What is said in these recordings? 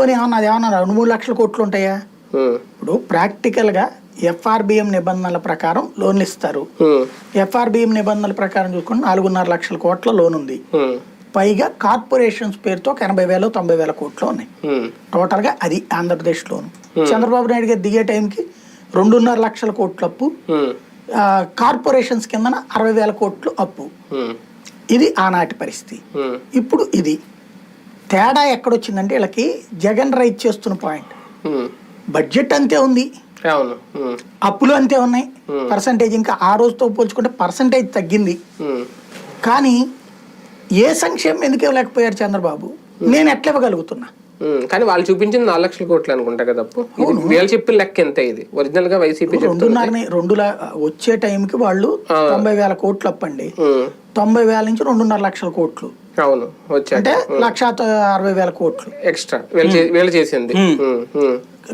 పోనీ ఏమన్నా అది ఏమన్నా రెండు మూడు లక్షల కోట్లు ఉంటాయా? ఇప్పుడు ప్రాక్టికల్గా ఎఫ్ఆర్బిఎం నిబంధనల ప్రకారం లోన్లు ఇస్తారు. ఎఫ్ఆర్బిఎం నిబంధనల ప్రకారం చూసుకుంటే నాలుగున్నర లక్షల కోట్ల లోన్ ఉంది. పైగా కార్పొరేషన్స్ పేరుతో ఒక ఎనభై వేలు తొంభై వేల కోట్లు ఉన్నాయి. ఉమ్, టోటల్గా అది ఆంధ్రప్రదేశ్ లోను. చంద్రబాబు నాయుడు గారు దిగే టైంకి రెండున్నర లక్షల కోట్ల అప్పు కార్పొరేషన్స్ కిందన అరవై వేల కోట్లు అప్పు. ఇది ఆనాటి పరిస్థితి. ఇప్పుడు ఇది తేడా ఎక్కడొచ్చిందంటే వీళ్ళకి జగన్ రైట్ చేస్తున్న పాయింట్. బడ్జెట్ అంతే ఉంది. అప్పులు అంతే ఉన్నాయి. పర్సంటేజ్ ఇంకా ఆ రోజుతో పోల్చుకుంటే పర్సంటేజ్ తగ్గింది. కానీ ఏ సంక్షేమం ఎందుకు ఇవ్వలేకపోయారు చంద్రబాబు? నేను ఎట్లా ఇవ్వగలుగుతున్నా. కానీ వాళ్ళు చూపించింది నాలుగు లక్షల కోట్లు అనుకుంటా కదా ఇది వీళ్ళు చెప్పిన లెక్క ఎంత ఇది? ఒరిజినల్గా వైసీపీ రెండున్నరని రెండు వచ్చే టైంకి వాళ్ళు తొంభై వేల కోట్లు అప్పండి. తొంభై వేల నుంచి రెండున్నర లక్షల కోట్లు. అవును అంటే లక్ష అరవై వేల కోట్లు ఎక్స్ట్రా వీళ్ళు చేసింది.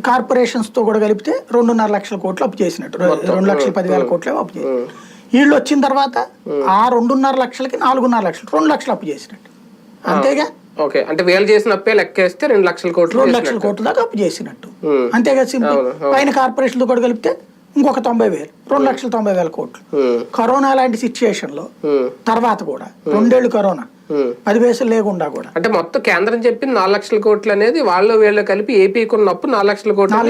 కార్పొరేషన్స్తో కూడా కలిపితే రెండున్నర లక్షల కోట్లు అప్పు చేసినట్టు. రెండు లక్షల పదివేల కోట్లు అప్పు చేసి వీళ్ళు వచ్చిన తర్వాత ఆ రెండున్నర లక్షలకి నాలుగున్నర లక్షలు రెండు లక్షలు అప్పు చేసినట్టు. అంతేగా? ఓకే. అంటే వీళ్ళు చేసిన అప్పే లెక్కేస్తే రెండు లక్షల కోట్లు రెండు లక్షల కోట్ల దాకా అప్పు చేసినట్టు. అంతేగా సింపుల్. పైన కార్పొరేషన్ కూడా కలిపితే ఇంకొక తొంభై వేలు రెండు లక్షల తొంభై వేల కోట్లు. కరోనా లాంటి సిచ్యుయేషన్లో తర్వాత కూడా రెండేళ్ళు కరోనా. పైసలు లేకుండా కూడా. అంటే మొత్తం కేంద్రం చెప్పింది నాలుగు లక్షల కోట్లు అనేది వాళ్ళు వీళ్ళు కలిపి ఏపీకి ఉన్నప్పుడు నాలుగు లక్షల కోట్లు.